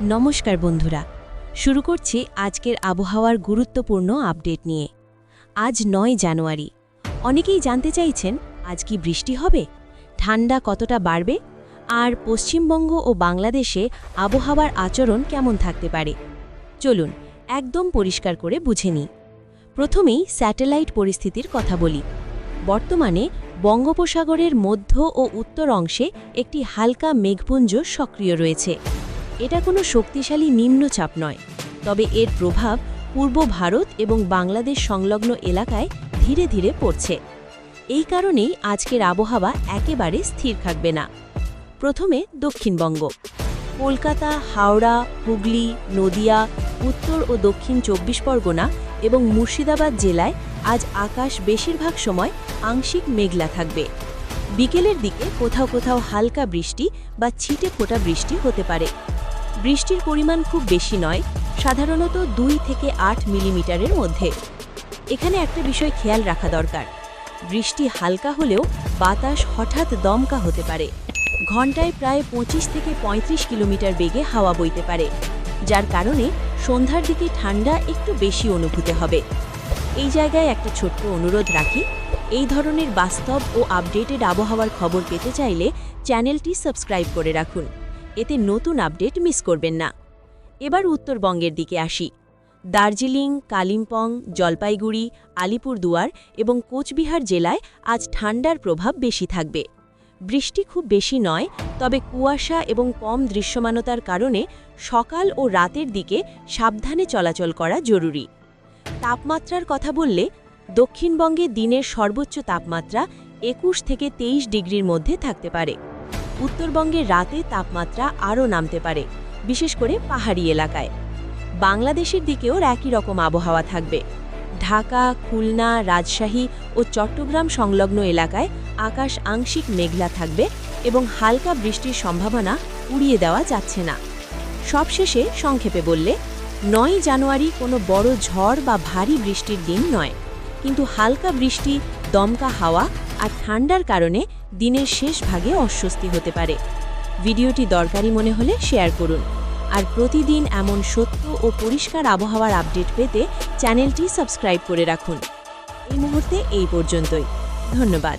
নমস্কার বন্ধুরা, শুরু করছি আজকের আবহাওয়ার গুরুত্বপূর্ণ আপডেট নিয়ে। আজ নয় জানুয়ারি, অনেকেই জানতে চাইছেন আজ কি বৃষ্টি হবে? ঠান্ডা কতটা বাড়বে? আর পশ্চিমবঙ্গ ও বাংলাদেশে আবহাওয়ার আচরণ কেমন থাকতে পারে? চলুন একদম পরিষ্কার করে বুঝে নিই। প্রথমেই স্যাটেলাইট পরিস্থিতির কথা বলি। বর্তমানে বঙ্গোপসাগরের মধ্য ও উত্তর অংশে একটি হালকা মেঘপুঞ্জ সক্রিয় রয়েছে। এটা কোনো শক্তিশালী নিম্নচাপ নয়, তবে এর প্রভাব পূর্ব ভারত এবং বাংলাদেশ সংলগ্ন এলাকায় ধীরে ধীরে পড়ছে। এই কারণেই আজকের আবহাওয়া একেবারে স্থির থাকবে না। প্রথমে দক্ষিণবঙ্গ। কলকাতা, হাওড়া, হুগলি, নদিয়া, উত্তর ও দক্ষিণ চব্বিশ পরগনা এবং মুর্শিদাবাদ জেলায় আজ আকাশ বেশিরভাগ সময় আংশিক মেঘলা থাকবে। বিকেলের দিকে কোথাও কোথাও হালকা বৃষ্টি বা ছিটে ফোটা বৃষ্টি হতে পারে। বৃষ্টির পরিমাণ খুব বেশি নয়, সাধারণত দুই থেকে আট মিলিমিটারের মধ্যে। এখানে একটা বিষয় খেয়াল রাখা দরকার। বৃষ্টি হালকা হলেও বাতাস হঠাৎ দমকা হতে পারে। ঘন্টায় প্রায় পঁচিশ থেকে ৩৫ কিলোমিটার বেগে হাওয়া বইতে পারে, যার কারণে সন্ধ্যার দিকে ঠান্ডা একটু বেশি অনুভূত হবে। এই জায়গায় একটা ছোট্ট অনুরোধ রাখি, এই ধরনের বাস্তব ও আপডেটেড আবহাওয়ার খবর পেতে চাইলে চ্যানেলটি সাবস্ক্রাইব করে রাখুন। এতে নতুন আপডেট মিস করবেন না। এবার উত্তরবঙ্গের দিকে আসি। দার্জিলিং, কালিম্পং, জলপাইগুড়ি, আলিপুরদুয়ার এবং কোচবিহার জেলায় আজ ঠান্ডার প্রভাব বেশি থাকবে। বৃষ্টি খুব বেশি নয়, তবে কুয়াশা এবং কম দৃশ্যমানতার কারণে সকাল ও রাতের দিকে সাবধানে চলাচল করা জরুরি। তাপমাত্রার কথা বললে দক্ষিণবঙ্গে দিনের সর্বোচ্চ তাপমাত্রা একুশ থেকে তেইশ ডিগ্রির মধ্যে থাকতে পারে। উত্তরবঙ্গে রাতে তাপমাত্রা আরও নামতে পারে, বিশেষ করে পাহাড়ি এলাকায়। বাংলাদেশের দিকেও একই রকম আবহাওয়া থাকবে। ঢাকা, খুলনা, রাজশাহী ও চট্টগ্রাম সংলগ্ন এলাকায় আকাশ আংশিক মেঘলা থাকবে এবং হালকা বৃষ্টির সম্ভাবনা উড়িয়ে দেওয়া যাচ্ছে না। সবশেষে সংক্ষেপে বললে, নয় জানুয়ারি কোনো বড় ঝড় বা ভারী বৃষ্টির দিন নয়, কিন্তু হালকা বৃষ্টি, দমকা হাওয়া আর ঠান্ডার কারণে দিনের শেষ ভাগে অস্বস্তি হতে পারে। ভিডিওটি দরকারি মনে হলে শেয়ার করুন। আর প্রতিদিন এমন সত্য ও পরিষ্কার আবহাওয়ার আপডেট পেতে চ্যানেলটি সাবস্ক্রাইব করে রাখুন। এই মুহূর্তে এই পর্যন্তই। ধন্যবাদ।